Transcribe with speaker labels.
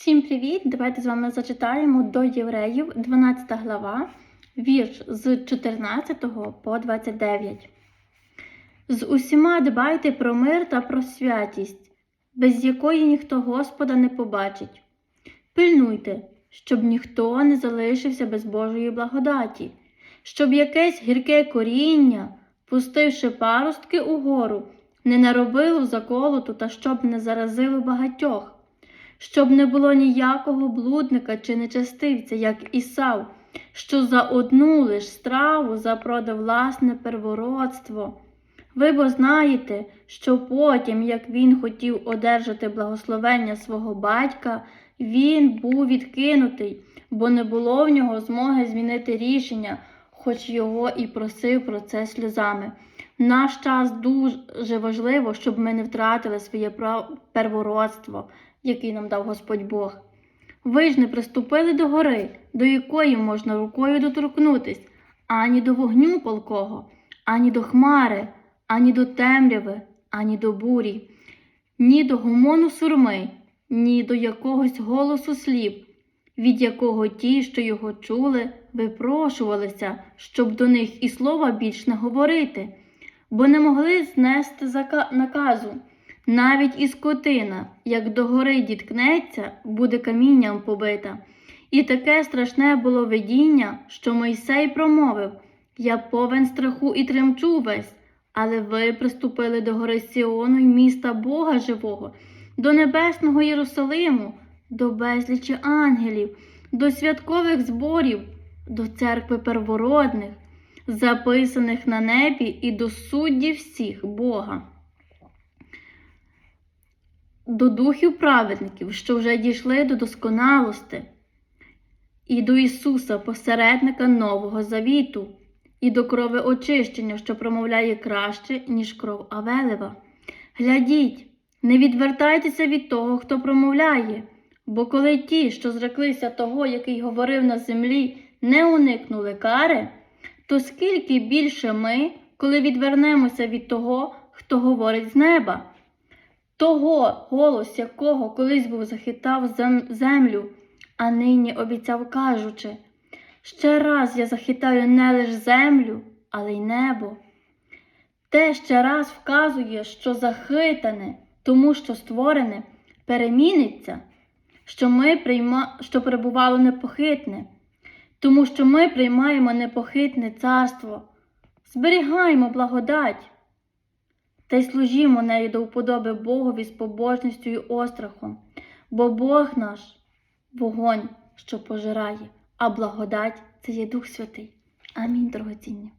Speaker 1: Всім привіт! Давайте з вами зачитаємо до Євреїв 12 глава, вірш з 14 по 29. З усіма дбайте про мир та про святість, без якої ніхто Господа не побачить. Пильнуйте, щоб ніхто не залишився без Божої благодаті, щоб якесь гірке коріння, пустивши паростки угору, не наробило заколоту та щоб не заразило багатьох щоб не було ніякого блудника чи нечестивця, як Ісав, що за одну лиш страву запродав власне первородство. Ви бо знаєте, що потім, як він хотів одержати благословення свого батька, він був відкинутий, бо не було в нього змоги змінити рішення, хоч його і просив про це сльозами. В наш час дуже важливо, щоб ми не втратили своє первородство, який нам дав Господь Бог. Ви ж не приступили до гори, до якої можна рукою доторкнутись, ані до вогню полкого, ані до хмари, ані до темряви, ані до бурі, ні до гомону сурми, ні до якогось голосу слів, від якого ті, що його чули, випрошувалися, щоб до них і слова більш не говорити, бо не могли знести наказу. Навіть і скотина, як до гори діткнеться, буде камінням побита. І таке страшне було видіння, що Мойсей промовив Я повен страху і тремчу весь, але ви приступили до гори Сіону й міста Бога живого, до небесного Єрусалиму, до безлічі ангелів, до святкових зборів, до церкви первородних, записаних на небі і до суддів всіх Бога до духів праведників, що вже дійшли до досконалости, і до Ісуса, посередника Нового Завіту, і до крови очищення, що промовляє краще, ніж кров Авелева. Глядіть, не відвертайтеся від того, хто промовляє, бо коли ті, що зреклися того, який говорив на землі, не уникнули кари, то скільки більше ми, коли відвернемося від того, хто говорить з неба того, голос якого колись був захитав землю, а нині обіцяв, кажучи, ще раз я захитаю не лише землю, але й небо. Те ще раз вказує, що захитане, тому що створене, переміниться, що ми прийма... що перебувало непохитне, тому що ми приймаємо непохитне царство, зберігаємо благодать та й служімо нею до вподоби Богові з побожністю й острахом, бо Бог наш вогонь, що пожирає, а благодать це є Дух Святий. Амінь, дорогоцінні.